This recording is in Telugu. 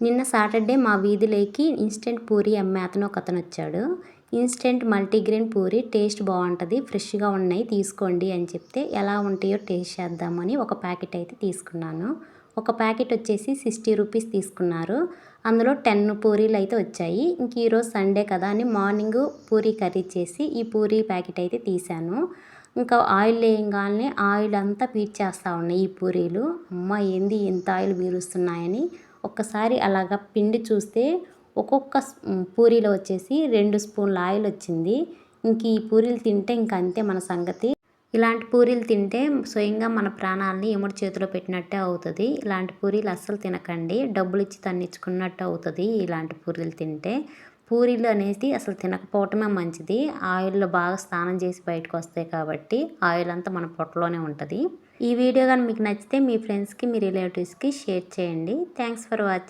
నిన్న సాటర్డే మా వీధిలోకి ఇన్స్టెంట్ పూరి అమ్మే అతను ఒక అతను వచ్చాడు. ఇన్స్టెంట్ మల్టీగ్రెయిన్ పూరి టేస్ట్ బాగుంటుంది ఫ్రెష్గా ఉన్నాయి తీసుకోండి అని చెప్తే ఎలా ఉంటాయో టేస్ట్ చేద్దామని ఒక ప్యాకెట్ అయితే తీసుకున్నాను. ఒక ప్యాకెట్ వచ్చేసి సిక్స్టీ రూపీస్ తీసుకున్నారు. అందులో టెన్ పూరీలు అయితే వచ్చాయి. ఇంక ఈరోజు సండే కదా అని మార్నింగ్ పూరీ కర్రీ చేసి ఈ పూరీ ప్యాకెట్ అయితే తీశాను. ఇంకా ఆయిల్ వేయగానే ఆయిల్ అంతా పీల్చేస్తూ ఉన్నాయి ఈ పూరీలు. అమ్మ ఏంది ఎంత ఆయిల్ పీలుస్తున్నాయని ఒక్కసారి అలాగా పిండి చూస్తే ఒక్కొక్క పూరీలో వచ్చేసి రెండు స్పూన్ల ఆయిల్ వచ్చింది. ఇంక ఈ పూరీలు తింటే ఇంక అంతే మన సంగతి. ఇలాంటి పూరీలు తింటే స్వయంగా మన ప్రాణాలని ఎముడి చేతిలో పెట్టినట్టే అవుతుంది. ఇలాంటి పూరీలు అస్సలు తినకండి. డబ్బులు ఇచ్చి తన్నించుకున్నట్టు అవుతుంది ఇలాంటి పూరీలు తింటే. పూరీలు అనేది అసలు తినకపోవటమే మంచిది. ఆయిల్లో బాగా స్నానం చేసి బయటకు వస్తాయి కాబట్టి ఆయిల్ అంతా మన పొట్టలోనే ఉంటుంది. ఈ వీడియో కానీ మీకు నచ్చితే మీ ఫ్రెండ్స్కి మీ రిలేటివ్స్కి షేర్ చేయండి. Thanks for watching